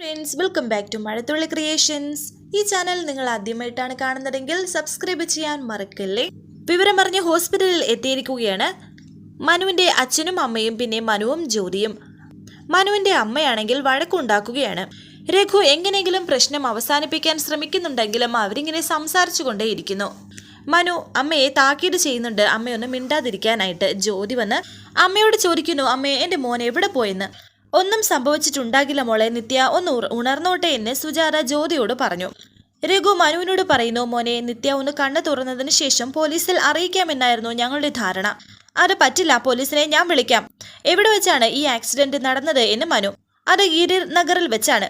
Friends welcome back to Mazhathulli creations ഈ channel നിങ്ങൾ ആദ്യമായിട്ടാണ് കാണുന്നതെങ്കിൽ സബ്സ്ക്രൈബ് ചെയ്യാൻ മറക്കല്ലേ? വിവരം പറഞ്ഞ് ഹോസ്പിറ്റലിൽ എത്തിയിരിക്കുകയാണ് മനുവിന്റെ അച്ഛനും അമ്മയും പിന്നെ മനുവും ജ്യോതിയും മനുവിന്റെ അമ്മയാണെങ്കിൽ വഴക്കുണ്ടാക്കുകയാണ് രഘു എങ്ങനെയെങ്കിലും പ്രശ്നം അവസാനിപ്പിക്കാൻ ശ്രമിക്കുന്നുണ്ടെങ്കിലും അവരിങ്ങനെ സംസാരിച്ചു കൊണ്ടേയിരിക്കുന്നു മനു അമ്മയെ താക്കീട് ചെയ്യുന്നുണ്ട്. അമ്മയൊന്ന് മിണ്ടാതിരിക്കാനായിട്ട് ജ്യോതി വന്ന് അമ്മയോട് ചോദിക്കുന്നു അമ്മയെ എന്റെ മോൻ എവിടെ പോയെന്ന്? ഒന്നും സംഭവിച്ചിട്ടുണ്ടാകില്ല മോളെ നിത്യ ഒന്ന് ഉണർന്നോട്ടെ എന്ന് സുജാത ജ്യോതിയോട് പറഞ്ഞു. രഘു മനുവിനോട് പറയുന്നു മോനെ നിത്യ ഒന്ന് കണ്ണു തുറന്നതിന് ശേഷം പോലീസിൽ അറിയിക്കാമെന്നായിരുന്നു ഞങ്ങളുടെ ധാരണ. അത് പറ്റില്ല പോലീസിനെ ഞാൻ വിളിക്കാം. എവിടെ വെച്ചാണ് ഈ ആക്സിഡന്റ് നടന്നത്? എന്ന് മനു. അത് ഗിരിനഗറിൽ വെച്ചാണ്.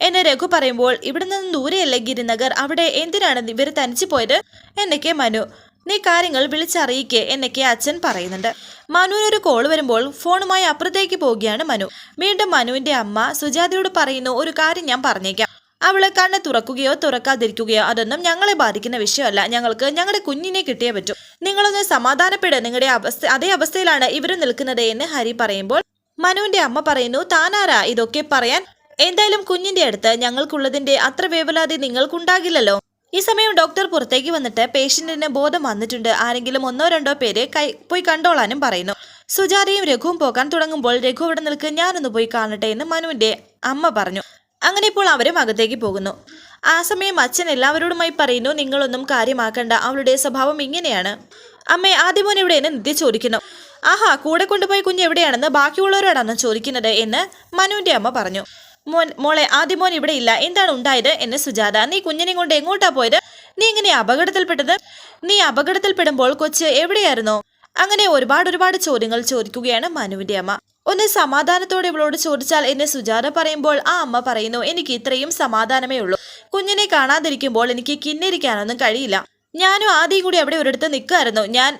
എന്നെ രഘു പറയുമ്പോൾ ഇവിടെ നിന്ന് ദൂരെയല്ലേ ഗിരിനഗർ? അവിടെ എന്തിനാണ് ഇവർ തനിച്ചു പോയത്? എന്നൊക്കെ മനു. നീ കാര്യങ്ങൾ വിളിച്ചറിയിക്കേ എന്നൊക്കെ അച്ഛൻ പറയുന്നുണ്ട്. മനുവിനൊരു കോൾ വരുമ്പോൾ ഫോണുമായി അപ്പുറത്തേക്ക് പോവുകയാണ് മനു. വീണ്ടും മനുവിന്റെ അമ്മ സുജാതയോട് പറയുന്നു ഒരു കാര്യം ഞാൻ പറഞ്ഞേക്കാം. അവൾ കണ്ണ് തുറക്കുകയോ തുറക്കാതിരിക്കുകയോ അതൊന്നും ഞങ്ങളെ ബാധിക്കുന്ന വിഷയമല്ല. ഞങ്ങൾക്ക് ഞങ്ങളുടെ കുഞ്ഞിനെ കിട്ടിയേ പറ്റൂ. നിങ്ങളൊന്ന് സമാധാനപ്പെടുക നിങ്ങളുടെ അവസ്ഥ അതേ അവസ്ഥയിലാണ് ഇവർ നിൽക്കുന്നത് എന്ന് ഹരി പറയുമ്പോൾ മനുവിന്റെ അമ്മ പറയുന്നു താനാരാ? ഇതൊക്കെ പറയാൻ എന്തായാലും കുഞ്ഞിന്റെ അടുത്ത് ഞങ്ങൾക്കുള്ളതിന്റെ അത്ര വേവലാതി നിങ്ങൾക്കുണ്ടാകില്ലല്ലോ. ഈ സമയം ഡോക്ടർ പുറത്തേക്ക് വന്നിട്ട് പേഷ്യന്റിന് ബോധം വന്നിട്ടുണ്ട്. ആരെങ്കിലും ഒന്നോ രണ്ടോ പേര് കൈ പോയി കണ്ടോളാനും പറയുന്നു. സുജാതയും രഘുവും പോകാൻ തുടങ്ങുമ്പോൾ രഘു അവിടെ നിൽക്ക് ഞാനൊന്ന് പോയി കാണട്ടെ എന്ന് മനുവിന്റെ അമ്മ പറഞ്ഞു. അങ്ങനെ ഇപ്പോൾ അവരും അകത്തേക്ക് പോകുന്നു. ആ സമയം അച്ഛൻ എല്ലാവരോടുമായി പറയുന്നു നിങ്ങളൊന്നും കാര്യമാക്കണ്ട. അവളുടെ സ്വഭാവം ഇങ്ങനെയാണ്. അമ്മേ ആദ്യമോൻ എവിടെയെന്ന് നിത്യ ചോദിക്കുന്നു. ആഹാ കൂടെ കൊണ്ടുപോയി കുഞ്ഞ് എവിടെയാണെന്ന് ബാക്കിയുള്ളവരോടാണ് ചോദിക്കുന്നത് എന്ന് മനുവിന്റെ അമ്മ പറഞ്ഞു. മോൻ മോളെ ആദ്യം മോൻ ഇവിടെ ഇല്ല. എന്താണ് ഉണ്ടായത് എന്ന് സുജാത നീ കുഞ്ഞിനെ കൊണ്ട് എങ്ങോട്ടാ പോയത്? നീ ഇങ്ങനെ അപകടത്തിൽപ്പെട്ടത്? നീ അപകടത്തിൽപ്പെടുമ്പോൾ കൊച്ച് എവിടെയായിരുന്നു? അങ്ങനെ ഒരുപാട് ഒരുപാട് ചോദ്യങ്ങൾ ചോദിക്കുകയാണ് മനുവിന്റെ അമ്മ. ഒന്ന് സമാധാനത്തോടെ ഇവളോട് ചോദിച്ചാൽ എന്നെ സുജാത പറയുമ്പോൾ ആ അമ്മ പറയുന്നു എനിക്ക് ഇത്രയും സമാധാനമേ ഉള്ളൂ. കുഞ്ഞിനെ കാണാതിരിക്കുമ്പോൾ എനിക്ക് കിന്നിരിക്കാനൊന്നും കഴിയില്ല. ഞാനും ആദ്യം കൂടി അവിടെ ഒരിടത്ത് നിൽക്കുമായിരുന്നു ഞാൻ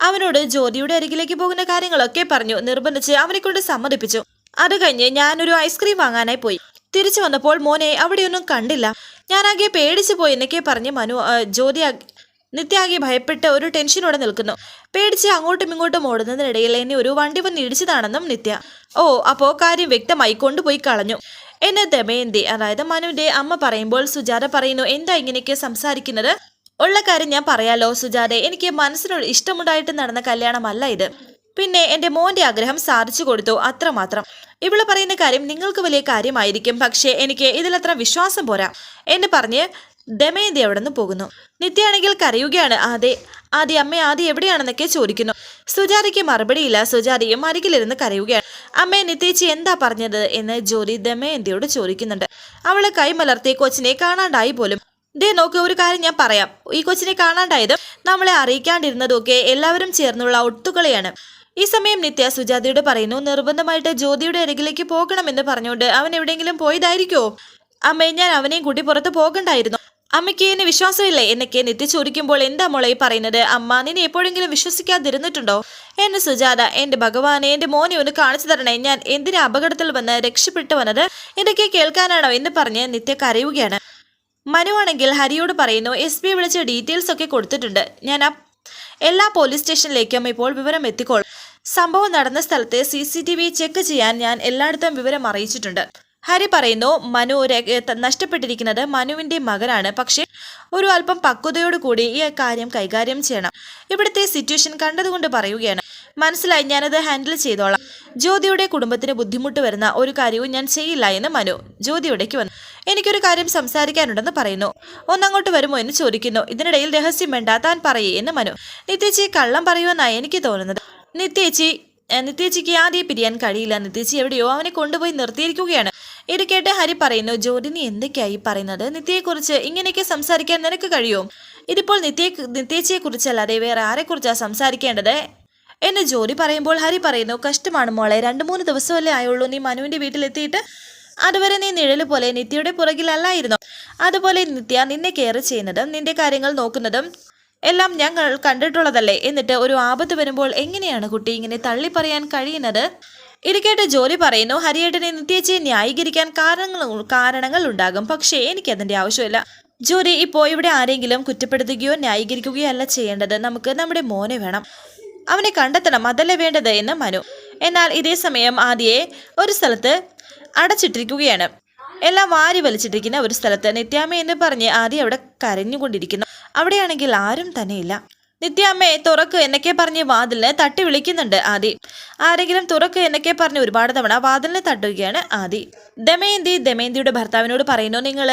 അവനോട് ജ്യോതിയുടെ അരികിലേക്ക് പോകുന്ന കാര്യങ്ങളൊക്കെ പറഞ്ഞു. നിർബന്ധിച്ച് അവനെ കൊണ്ട് സമ്മതിപ്പിച്ചു. അത് കഴിഞ്ഞ് ഞാനൊരു ഐസ്ക്രീം വാങ്ങാനായി പോയി. തിരിച്ചു വന്നപ്പോൾ മോനെ അവിടെയൊന്നും കണ്ടില്ല. ഞാനാകെ പേടിച്ചു പോയി എന്നൊക്കെ പറഞ്ഞ് മനു ജ്യോതി നിത്യാകെ ഭയപ്പെട്ട് ഒരു ടെൻഷനോടെ നിൽക്കുന്നു. പേടിച്ച് അങ്ങോട്ടും ഇങ്ങോട്ടും ഓടുന്നതിനിടയിൽ എന്നെ ഒരു വണ്ടി വന്ന് ഇടിച്ചതാണെന്നും നിത്യ. ഓ അപ്പോൾ കാര്യം വ്യക്തമായി കൊണ്ടുപോയി കളഞ്ഞു. എന്നെ ദമയന്തി അതായത് മനുവിന്റെ അമ്മ പറയുമ്പോൾ സുജാത പറയുന്നു എന്താ ഇങ്ങനെയൊക്കെ സംസാരിക്കുന്നത്? ഉള്ള കാര്യം ഞാൻ പറയാലോ സുജാതെ എനിക്ക് മനസ്സിനോട് ഇഷ്ടമുണ്ടായിട്ട് നടന്ന കല്യാണമല്ല ഇത്. പിന്നെ എന്റെ മോന്റെ ആഗ്രഹം സാധിച്ചു കൊടുത്തു അത്രമാത്രം ഇവൾ പറയുന്ന കാര്യം നിങ്ങൾക്ക് വലിയ കാര്യമായിരിക്കും പക്ഷേ എനിക്ക് ഇതിലത്ര വിശ്വാസം പോരാ. എന്ന് പറഞ്ഞ് ദമയന്തി അവിടെ നിന്ന് പോകുന്നു. നിത്യയാണെങ്കിൽ കരയുകയാണ് ആദ്യ ആദ്യ അമ്മ ആദ്യ എവിടെയാണെന്നൊക്കെ ചോദിക്കുന്നു. സുജാതയ്ക്ക് മറുപടിയില്ല സുജാതയും അരികിലിരുന്ന് കരയുകയാണ്. അമ്മേ നിത്യേച്ചി എന്താ പറഞ്ഞത്? എന്ന് ജോലി ദമയന്തിയോട് ചോദിക്കുന്നുണ്ട്. അവളെ കൈമലർത്തി കൊച്ചിനെ കാണാണ്ടായി പോലും. ദേ നോക്ക് ഒരു കാര്യം ഞാൻ പറയാം. ഈ കൊച്ചിനെ കാണാണ്ടായത് നമ്മളെ അറിയിക്കാണ്ടിരുന്നതൊക്കെ എല്ലാവരും ചേർന്നുള്ള ഒത്തുകളിയാണ് ഈ സമയം നിത്യ സുജാതയോട് പറയുന്നു നിർബന്ധമായിട്ട് ജ്യോതിയുടെ അരികിലേക്ക് പോകണമെന്ന് പറഞ്ഞുകൊണ്ട് അവൻ എവിടെയെങ്കിലും പോയതായിരിക്കോ? അമ്മേ ഞാൻ അവനെയും കൂട്ടി പുറത്ത് പോകണ്ടായിരുന്നു. അമ്മയ്ക്ക് എന്നെ വിശ്വാസമില്ലേ? എന്നൊക്കെ നിത്യ ചോദിക്കുമ്പോൾ എന്താ മോളെ പറയുന്നത്? അമ്മ നിന്നെ എപ്പോഴെങ്കിലും വിശ്വസിക്കാതിരുന്നിട്ടുണ്ടോ? എന്നെ സുജാത എന്റെ ഭഗവാനെ എന്റെ മോനെ ഒന്ന് കാണിച്ചു തരണേ. ഞാൻ എന്തിനാ അപകടത്തിൽ വന്ന് രക്ഷപ്പെട്ടു വന്നത്? ഇതൊക്കെ കേൾക്കാനാണോ? എന്ന് പറഞ്ഞ് നിത്യ കരയുകയാണ്. മനുവാണെങ്കിൽ ഹരിയോട് പറയുന്നു എസ് പി വിളിച്ച് ഡീറ്റെയിൽസ് ഒക്കെ കൊടുത്തിട്ടുണ്ട്. ഞാൻ എല്ലാ പോലീസ് സ്റ്റേഷനിലേക്കും ഇപ്പോൾ വിവരം എത്തിക്കോൾ സംഭവം നടന്ന സ്ഥലത്തെ C C T V check ചെയ്യാൻ ഞാൻ എല്ലായിടത്തും വിവരം അറിയിച്ചിട്ടുണ്ട്. ഹരി പറയുന്നു മനു നഷ്ടപ്പെട്ടിരിക്കുന്നത് മനുവിന്റെ മകനാണ്. പക്ഷേ ഒരു അല്പം പക്വതയോടുകൂടി ഈ കാര്യം കൈകാര്യം ചെയ്യണം. ഇവിടുത്തെ സിറ്റുവേഷൻ കണ്ടതുകൊണ്ട് പറയുകയാണ്. മനസ്സിലായി ഞാനത് ഹാൻഡിൽ ചെയ്തോളാം. ജ്യോതിയുടെ കുടുംബത്തിന് ബുദ്ധിമുട്ട് വരുന്ന ഒരു കാര്യവും ഞാൻ ചെയ്യില്ല എന്ന് മനു ജ്യോതിയുടേക്ക് വന്നു. എനിക്കൊരു കാര്യം സംസാരിക്കാനുണ്ടെന്ന് പറയുന്നു. ഒന്നങ്ങോട്ട് വരുമോ എന്ന് ചോദിക്കുന്നു. ഇതിനിടയിൽ രഹസ്യം വേണ്ട താൻ പറയേ എന്ന് മനു. നിത്യച്ചി കള്ളം പറയുമെന്നായി എനിക്ക് തോന്നുന്നത്. നിത്യേച്ചി നിത്യേച്ചിക്ക് ആദ്യം പിരിയാൻ കഴിയില്ല. നിത്യേച്ചി എവിടെയോ അവനെ കൊണ്ടുപോയി നിർത്തിയിരിക്കുകയാണ്. ഇത് കേട്ട് ഹരി പറയുന്നു ജോഡിനി എന്തൊക്കെയായി പറയുന്നത്? നിത്യയെക്കുറിച്ച് ഇങ്ങനെയൊക്കെ സംസാരിക്കാൻ നിനക്ക് കഴിയുമോ ഇതിപ്പോൾ നിത്യ നിത്യേച്ചിയെ കുറിച്ചല്ലാതെ വേറെ ആരെക്കുറിച്ചാണ് സംസാരിക്കേണ്ടത്? എന്ന് ജോലി പറയുമ്പോൾ ഹരി പറയുന്നു കഷ്ടമാണ് മോളെ രണ്ട് മൂന്ന് ദിവസമല്ലേ ആയുള്ളൂ. നീ മനുവിന്റെ വീട്ടിലെത്തിയിട്ട് അതുവരെ നീ നിഴൽ പോലെ നിത്യയുടെ പുറകിലല്ലായിരുന്നു? അതുപോലെ നിത്യ നിന്നെ കെയർ ചെയ്യുന്നതും നിന്റെ കാര്യങ്ങൾ നോക്കുന്നതും എല്ലാം ഞങ്ങൾ കണ്ടിട്ടുള്ളതല്ലേ? എന്നിട്ട് ഒരു ആപത്ത് വരുമ്പോൾ എങ്ങനെയാണ് കുട്ടി ഇങ്ങനെ തള്ളി പറയാൻ കഴിയുന്നത്? ഇരിക്കേട്ട് കേട്ട് ജോലി പറയുന്നു ഹരിയേട്ടനെ നിത്യേച്ചയെ ന്യായീകരിക്കാൻ കാരണങ്ങൾ കാരണങ്ങൾ ഉണ്ടാകും. പക്ഷേ എനിക്കതിന്റെ ആവശ്യമില്ല. ജോലി ഇപ്പോൾ ഇവിടെ ആരെങ്കിലും കുറ്റപ്പെടുത്തുകയോ ന്യായീകരിക്കുകയോ അല്ല ചെയ്യേണ്ടത്. നമുക്ക് നമ്മുടെ മോനെ വേണം. അവനെ കണ്ടെത്തണം. അതല്ലേ വേണ്ടത്? എന്ന് മനു. എന്നാൽ ഇതേ സമയം ആദ്യയെ ഒരു സ്ഥലത്ത് അടച്ചിട്ടിരിക്കുകയാണ്. എല്ലാം വാരി വലിച്ചിട്ടിരിക്കുന്ന ഒരു സ്ഥലത്ത് നിത്യാമ്മ എന്ന് പറഞ്ഞ് ആദ്യം അവിടെ കരഞ്ഞുകൊണ്ടിരിക്കുന്നു. അവിടെയാണെങ്കിൽ ആരും തന്നെയില്ല. നിത്യാമ്മയെ തുറക്ക് എന്നൊക്കെ പറഞ്ഞ് വാതിലിനെ തട്ടി വിളിക്കുന്നുണ്ട് ആദി. ആരെങ്കിലും തുറക്ക് എന്നൊക്കെ പറഞ്ഞ് ഒരുപാട് തവണ വാതിലിനെ തട്ടുകയാണ് ആദി. ദമയന്തി ദമയന്തിയുടെ ഭർത്താവിനോട് പറയുന്നു നിങ്ങൾ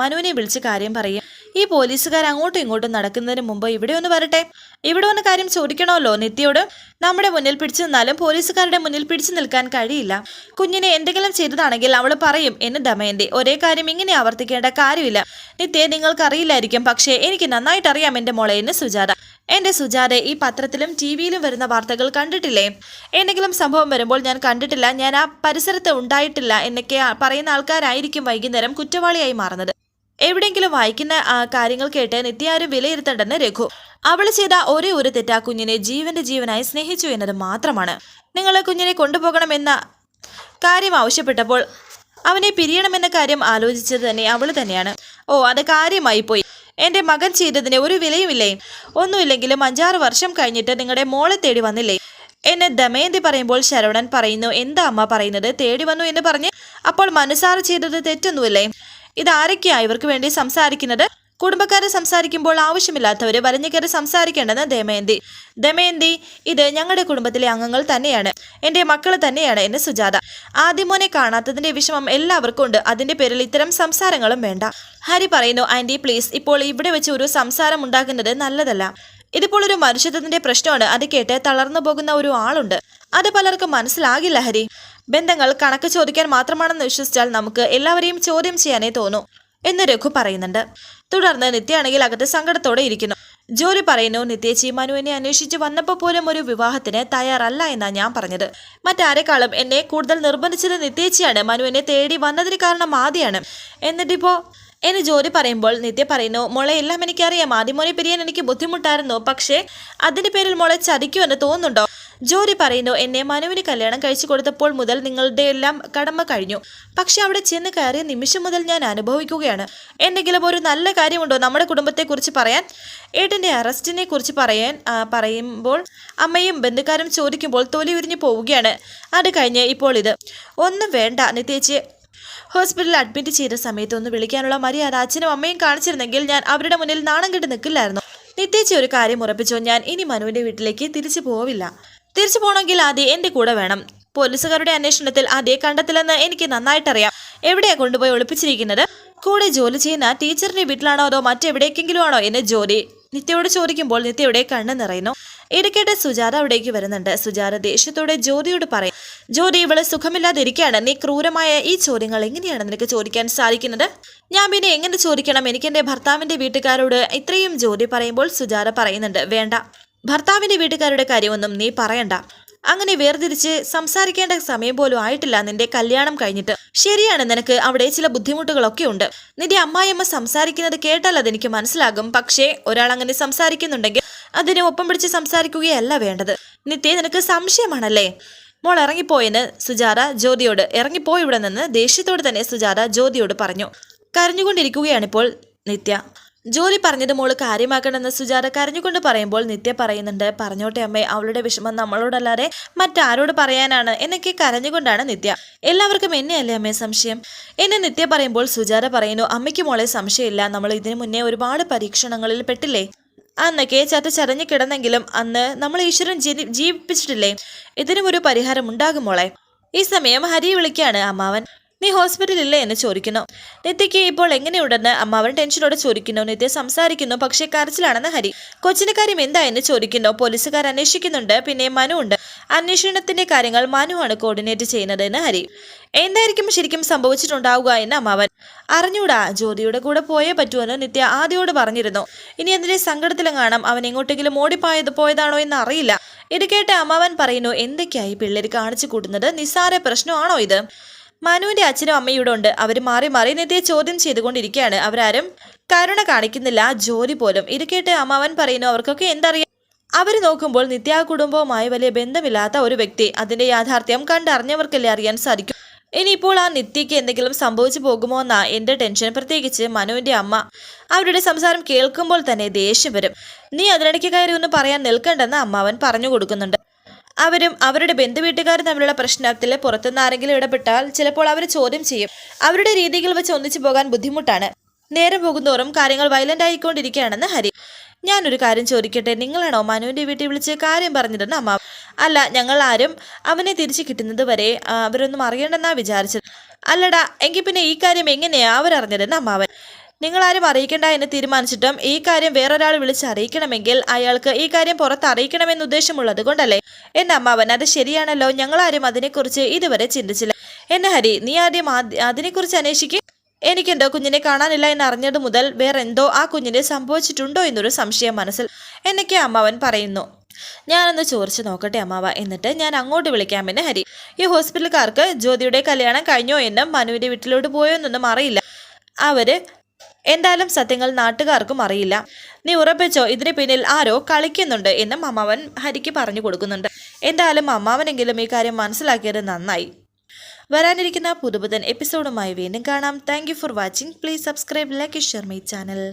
മനുവിനെ വിളിച്ച് കാര്യം പറയും ഈ പോലീസുകാർ അങ്ങോട്ടും ഇങ്ങോട്ടും നടക്കുന്നതിന് മുമ്പ് ഇവിടെ ഒന്ന് വരട്ടെ. ഇവിടെ ഒന്ന് കാര്യം ചോദിക്കണമല്ലോ നിത്യയോട്. നമ്മുടെ മുന്നിൽ പിടിച്ചു നിന്നാലും പോലീസുകാരുടെ മുന്നിൽ പിടിച്ചു നിൽക്കാൻ കഴിയില്ല. കുഞ്ഞിനെ എന്തെങ്കിലും ചെയ്തതാണെങ്കിൽ അവൾ പറയും എന്ന് ദമയന്തി. ഒരേ കാര്യം ഇങ്ങനെ ആവർത്തിക്കേണ്ട കാര്യമില്ല. നിത്യെ നിങ്ങൾക്കറിയില്ലായിരിക്കും. പക്ഷേ എനിക്ക് നന്നായിട്ട് അറിയാം എന്റെ മോളെ എന്ന് സുജാത. എന്റെ സുജാത ഈ പത്രത്തിലും ടി വിയിലും വരുന്ന വാർത്തകൾ കണ്ടിട്ടില്ലേ? എന്തെങ്കിലും സംഭവം വരുമ്പോൾ ഞാൻ കണ്ടിട്ടില്ല. ഞാൻ ആ പരിസരത്ത് ഉണ്ടായിട്ടില്ല എന്നൊക്കെ പറയുന്ന ആൾക്കാരായിരിക്കും വൈകുന്നേരം കുറ്റവാളിയായി മാറുന്നത്. എവിടെയെങ്കിലും വായിക്കുന്ന കാര്യങ്ങൾ കേട്ട് നിത്യാരും വിലയിരുത്തണ്ടെന്ന് രഘു. അവൾ ചെയ്ത ഒരേ ഒരു തെറ്റാ കുഞ്ഞിനെ ജീവന്റെ ജീവനായി സ്നേഹിച്ചു എന്നത് മാത്രമാണ്. നിങ്ങളെ കുഞ്ഞിനെ കൊണ്ടുപോകണമെന്ന കാര്യം ആവശ്യപ്പെട്ടപ്പോൾ അവനെ പിരിയണമെന്ന കാര്യം ആലോചിച്ചത് തന്നെ അവൾ തന്നെയാണ്. ഓ അത് കാര്യമായി പോയി. എന്റെ മകൻ ചെയ്തതിന് ഒരു വിലയുമില്ലേ? ഒന്നുമില്ലെങ്കിലും അഞ്ചാറ് വർഷം കഴിഞ്ഞിട്ട് നിങ്ങളുടെ മോളെ തേടി വന്നില്ലേ? എന്നെ ദമയന്തി പറയുമ്പോൾ ശരവണൻ പറയുന്നു എന്താ അമ്മ പറയുന്നത്? തേടി വന്നു എന്ന് പറഞ്ഞ് അപ്പോൾ മനസ്സാറ് ചെയ്തത് തെറ്റൊന്നുമില്ലേ? ഇതാരൊക്കെയാ ഇവർക്ക് വേണ്ടി സംസാരിക്കുന്നത്? കുടുംബക്കാരെ സംസാരിക്കുമ്പോൾ ആവശ്യമില്ലാത്തവര് വലഞ്ഞു കയറി സംസാരിക്കേണ്ടെന്ന് ദമയന്തി ദമയന്തി ഇത് ഞങ്ങളുടെ കുടുംബത്തിലെ അംഗങ്ങൾ തന്നെയാണ്. എന്റെ മക്കൾ തന്നെയാണ് എന്ന് സുജാത. ആദ്യമോനെ കാണാത്തതിന്റെ വിഷമം എല്ലാവർക്കും ഉണ്ട്. അതിന്റെ പേരിൽ ഇത്തരം സംസാരങ്ങളും വേണ്ട. ഹരി പറയുന്നു ആന്റി പ്ലീസ് ഇപ്പോൾ ഇവിടെ വെച്ച് ഒരു സംസാരം ഉണ്ടാക്കുന്നത് നല്ലതല്ല. ഇതിപ്പോൾ ഒരു മനുഷ്യത്വത്തിന്റെ പ്രശ്നമാണ്. അത് കേട്ട് തളർന്നു പോകുന്ന ഒരു ആളുണ്ട്. അത് പലർക്കും മനസ്സിലാകില്ല ഹരി. ബന്ധങ്ങൾ കണക്ക് ചോദിക്കാൻ മാത്രമാണെന്ന് വിശ്വസിച്ചാൽ നമുക്ക് എല്ലാവരെയും ചോദ്യം ചെയ്യാനേ തോന്നൂ. എന്ന് രഘു പറയുന്നുണ്ട്. തുടർന്ന് നിത്യയാണെങ്കിൽ അകത്ത് സങ്കടത്തോടെ ഇരിക്കുന്നു. ജോലി പറയുന്നു നിത്യേച്ചി മനുവിനെ അന്വേഷിച്ച് വന്നപ്പോൾ പോലും ഒരു വിവാഹത്തിന് തയ്യാറല്ല എന്നാണ് ഞാൻ പറഞ്ഞത്. മറ്റാരെക്കാളും എന്നെ കൂടുതൽ നിർബന്ധിച്ചത് നിത്യേച്ചിയാണ്. മനുവിനെ തേടി വന്നതിന് കാരണം ആദ്യമാണ് എന്നിട്ടിപ്പോ? എന്ന് ജോലി പറയുമ്പോൾ നിത്യ പറയുന്നു മോളെ എല്ലാം എനിക്കറിയാം. ആദ്യമോനെ പിരിയാൻ എനിക്ക് ബുദ്ധിമുട്ടായിരുന്നു. പക്ഷേ അതിന്റെ പേരിൽ മോളെ ചതിക്കുമെന്ന് തോന്നുന്നുണ്ടോ? ജോലി പറയുന്നു എന്നെ മനുവിന് കല്യാണം കഴിച്ചു കൊടുത്തപ്പോൾ മുതൽ നിങ്ങളുടെ എല്ലാം കടമ കഴിഞ്ഞു. പക്ഷെ അവിടെ ചെന്ന് കയറിയ നിമിഷം മുതൽ ഞാൻ അനുഭവിക്കുകയാണ്. എന്തെങ്കിലും ഒരു നല്ല കാര്യമുണ്ടോ നമ്മുടെ കുടുംബത്തെക്കുറിച്ച് പറയാൻ? ഏട്ടന്റെ അറസ്റ്റിനെ കുറിച്ച് പറയാൻ പറയുമ്പോൾ അമ്മയും ബന്ധുക്കാരും ചോദിക്കുമ്പോൾ തൊലി ഉരിഞ്ഞു പോവുകയാണ്. അത് കഴിഞ്ഞ് ഇപ്പോൾ ഇത്. ഒന്നും വേണ്ട നിത്യേച്ചി. ഹോസ്പിറ്റലിൽ അഡ്മിറ്റ് ചെയ്ത സമയത്ത് ഒന്ന് വിളിക്കാനുള്ള മര്യാദ അച്ഛനും അമ്മയും കാണിച്ചിരുന്നെങ്കിൽ ഞാൻ അവരുടെ മുന്നിൽ നാണം കെട്ട് നിൽക്കില്ലായിരുന്നു. നിത്യേച്ചി ഒരു കാര്യം ഉറപ്പിച്ചു ഞാൻ ഇനി മനുവിന്റെ വീട്ടിലേക്ക് തിരിച്ചു പോവില്ല. തിരിച്ചു പോകണമെങ്കിൽ ആദ്യം എന്റെ കൂടെ വേണം. പോലീസുകാരുടെ അന്വേഷണത്തിൽ ആദ്യം കണ്ടെത്തില്ലെന്ന് എനിക്ക് നന്നായിട്ടറിയാം. എവിടെയാ കൊണ്ടുപോയി ഒളിപ്പിച്ചിരിക്കുന്നത്? കൂടെ ജോലി ചെയ്യുന്ന ടീച്ചറിന്റെ വീട്ടിലാണോ അതോ മറ്റെവിടേക്കെങ്കിലും ആണോ എന്നെ ജോലി? നിത്യയോട് ചോദിക്കുമ്പോൾ നിത്യയുടെ കണ്ണ് നിറയുന്നു. ഇടയ്ക്കിടെ സുജാത അവിടേക്ക് വരുന്നുണ്ട്. സുജാത ദേഷ്യത്തോടെ ജ്യോതിയോട് പറയും ജ്യോതി ഇവൾ സുഖമില്ലാതിരിക്കുകയാണ്. നീ ക്രൂരമായ ഈ ചോദ്യങ്ങൾ എങ്ങനെയാണ് നിനക്ക് ചോദിക്കാൻ സാധിക്കുന്നത്? ഞാൻ പിന്നെ എങ്ങനെ ചോദിക്കണം? എനിക്ക് എന്റെ ഭർത്താവിന്റെ വീട്ടുകാരോട് ഇത്രയും ജ്യോതി പറയുമ്പോൾ സുജാത പറയുന്നുണ്ട് വേണ്ട. ഭർത്താവിന്റെ വീട്ടുകാരുടെ കാര്യമൊന്നും നീ പറയണ്ട. അങ്ങനെ വേർതിരിച്ച് സംസാരിക്കേണ്ട സമയം പോലും ആയിട്ടില്ല നിന്റെ കല്യാണം കഴിഞ്ഞിട്ട്. ശരിയാണ് നിനക്ക് അവിടെ ചില ബുദ്ധിമുട്ടുകളൊക്കെ ഉണ്ട്. നിന്റെ അമ്മായിയമ്മ സംസാരിക്കുന്നത് കേട്ടാൽ അതെനിക്ക് മനസ്സിലാകും. പക്ഷേ ഒരാൾ അങ്ങനെ സംസാരിക്കുന്നുണ്ടെങ്കിൽ അതിനെ ഒപ്പം പിടിച്ച് സംസാരിക്കുകയല്ല വേണ്ടത്. നിത്യേ നിനക്ക് സംശയമാണല്ലേ? മോൾ ഇറങ്ങിപ്പോയെന്ന് സുജാത ജ്യോതിയോട് ഇറങ്ങിപ്പോയി ഇവിടെ നിന്ന് ദേഷ്യത്തോട് തന്നെ സുജാത ജ്യോതിയോട് പറഞ്ഞു. കരഞ്ഞുകൊണ്ടിരിക്കുകയാണിപ്പോൾ നിത്യ. ജോലി പറഞ്ഞത് മോൾ കാര്യമാക്കണമെന്ന് സുജാത കരഞ്ഞുകൊണ്ട് പറയുമ്പോൾ നിത്യ പറയുന്നുണ്ട് പറഞ്ഞോട്ടെ അമ്മേ അവളുടെ വിഷമം നമ്മളോടല്ലാതെ മറ്റാരോട് പറയാനാണ് എന്നൊക്കെ കരഞ്ഞുകൊണ്ടാണ് നിത്യ. എല്ലാവർക്കും എന്നെയല്ലേ അമ്മേ സംശയം? എന്നെ നിത്യ പറയുമ്പോൾ സുജാത പറയുന്നു അമ്മയ്ക്ക് മോളെ സംശയമില്ല നമ്മൾ ഇതിനു മുന്നേ ഒരുപാട് പരീക്ഷണങ്ങളിൽ പെട്ടില്ലേ? അന്നൊക്കെ ചത്ത ചതഞ്ഞു കിടന്നെങ്കിലും അന്ന് നമ്മൾ ഈശ്വരൻ ജീവിപ്പിച്ചിട്ടില്ലേ? ഇതിനും ഒരു പരിഹാരം ഉണ്ടാകും മോളെ. ഈ സമയം ഹരി വിളിക്കാണ് അമ്മാവൻ. നീ ഹോസ്പിറ്റലില്ലേ എന്ന് ചോദിക്കുന്നു. നിത്യയ്ക്ക് ഇപ്പോൾ എങ്ങനെയുണ്ടെന്ന് അമ്മാവൻ ടെൻഷനോടെ ചോദിക്കുന്നു. നിത്യ സംസാരിക്കുന്നു പക്ഷേ കരച്ചിലാണെന്ന് ഹരി. കൊച്ചിന്റെ കാര്യം എന്താ എന്ന് ചോദിക്കുന്നു. പോലീസുകാർ അന്വേഷിക്കുന്നുണ്ട് പിന്നെ മനു ഉണ്ട്. അന്വേഷണത്തിന്റെ കാര്യങ്ങൾ മനുവാണ് കോർഡിനേറ്റ് ചെയ്യുന്നത് എന്ന് ഹരി. എന്തായിരിക്കും ശരിക്കും സംഭവിച്ചിട്ടുണ്ടാവുക എന്ന് അമ്മാവൻ അറിഞ്ഞൂടാ. ജ്യോതിയുടെ കൂടെ പോയേ പറ്റുമെന്ന് നിത്യ ആദ്യോട് പറഞ്ഞിരുന്നു. ഇനി അതിന്റെ സങ്കടത്തിലും കാണാം അവൻ എങ്ങോട്ടെങ്കിലും ഓടിപ്പോയത് പോയതാണോ എന്ന് അറിയില്ല. ഇത് കേട്ട് അമ്മാവൻ പറയുന്നു എന്തൊക്കെയായി പിള്ളേർ കാണിച്ചു കൂട്ടുന്നത്? നിസ്സാര പ്രശ്നമാണോ ഇത്? മനുവിന്റെ അച്ഛനും അമ്മയും ഉണ്ട്. അവർ മാറി മാറി നിത്യയെ ചോദ്യം ചെയ്തുകൊണ്ടിരിക്കുകയാണ്. അവരാരും കരുണ കാണിക്കുന്നില്ല. ജോലി പോലും. ഇത് കേട്ട് അമ്മാവൻ പറയുന്നു അവർക്കൊക്കെ എന്തറിയാം? അവർ നോക്കുമ്പോൾ നിത്യ കുടുംബവുമായി വലിയ ബന്ധമില്ലാത്ത ഒരു വ്യക്തി. അതിന്റെ യാഥാർത്ഥ്യം കണ്ടറിഞ്ഞവർക്കല്ലേ അറിയാൻ സാധിക്കും. ഇനിയിപ്പോൾ ആ നിത്യയ്ക്ക് എന്തെങ്കിലും സംഭവിച്ചു പോകുമോ എന്നാ എന്റെ ടെൻഷൻ. പ്രത്യേകിച്ച് മനുവിന്റെ അമ്മ. അവരുടെ സംസാരം കേൾക്കുമ്പോൾ തന്നെ ദേഷ്യം വരും. നീ അതിനിടയ്ക്ക് കയറി ഒന്ന് പറയാൻ നിൽക്കണ്ടെന്ന് അമ്മാവൻ പറഞ്ഞു കൊടുക്കുന്നുണ്ട്. അവരും അവരുടെ ബന്ധുവീട്ടുകാരും തമ്മിലുള്ള പ്രശ്നത്തിൽ പുറത്തുനിന്ന് ആരെങ്കിലും ഇടപെട്ടാൽ ചിലപ്പോൾ അവർ ചോദ്യം ചെയ്യും. അവരുടെ രീതികൾ വെച്ച് ഒന്നിച്ചു പോകാൻ ബുദ്ധിമുട്ടാണ്. നേരം പോകുന്തോറും കാര്യങ്ങൾ വയലന്റ് ആയിക്കൊണ്ടിരിക്കുകയാണെന്ന് ഹരി. ഞാനൊരു കാര്യം ചോദിക്കട്ടെ? നിങ്ങളാണോ മനുവിന്റെ വീട്ടിൽ വിളിച്ച് കാര്യം പറഞ്ഞിരുന്ന അമ്മ? അല്ല ഞങ്ങൾ ആരും അവനെ തിരിച്ചു കിട്ടുന്നത് വരെ അവരൊന്നും അറിയണ്ടെന്നാ വിചാരിച്ചത്. അല്ലടാ എങ്കിൽ പിന്നെ ഈ കാര്യം എങ്ങനെയാ അവരറിഞ്ഞതെന്ന് അമ്മാവൻ. നിങ്ങളാരും അറിയിക്കേണ്ട എന്ന് തീരുമാനിച്ചിട്ടും ഈ കാര്യം വേറൊരാൾ വിളിച്ച് അറിയിക്കണമെങ്കിൽ അയാൾക്ക് ഈ കാര്യം പുറത്ത് അറിയിക്കണമെന്ന് ഉദ്ദേശമുള്ളത് കൊണ്ടല്ലേ? എന്റെ അമ്മാവൻ അത് ശരിയാണല്ലോ. ഞങ്ങളാരും അതിനെക്കുറിച്ച് ഇതുവരെ ചിന്തിച്ചില്ല. എന്നെ ഹരി നീ ആദ്യം അതിനെക്കുറിച്ച് അന്വേഷിക്കും. എനിക്കെന്തോ കുഞ്ഞിനെ കാണാനില്ല എന്ന് അറിഞ്ഞത് മുതൽ വേറെന്തോ ആ കുഞ്ഞിനെ സംഭവിച്ചിട്ടുണ്ടോ എന്നൊരു സംശയം മനസ്സിൽ എന്നൊക്കെ അമ്മാവൻ പറയുന്നു. ഞാനൊന്ന് ചോദിച്ചു നോക്കട്ടെ അമ്മാവ. എന്നിട്ട് ഞാൻ അങ്ങോട്ട് വിളിക്കാമെന്ന് ഹരി. ഈ ഹോസ്പിറ്റലുകാർക്ക് ജ്യോതിയുടെ കല്യാണം കഴിഞ്ഞോ എന്നും മനുവിന്റെ വീട്ടിലോട്ട് പോയോ എന്നൊന്നും അറിയില്ല. അവർ എന്തായാലും സത്യങ്ങൾ നാട്ടുകാർക്കും അറിയില്ല. നീ ഉറപ്പിച്ചോ? ഇതിന് പിന്നിൽ ആരോ കളിക്കുന്നുണ്ട് എന്ന് അമ്മാവൻ ഹരിക്ക് പറഞ്ഞു കൊടുക്കുന്നുണ്ട്. എന്തായാലും അമ്മാവനെങ്കിലും ഈ കാര്യം മനസ്സിലാക്കിയത് നന്നായി. വരാനിരിക്കുന്ന പുതുപുതൻ എപ്പിസോഡുമായി വീണ്ടും കാണാം. Thank for watching please subscribe like share my channel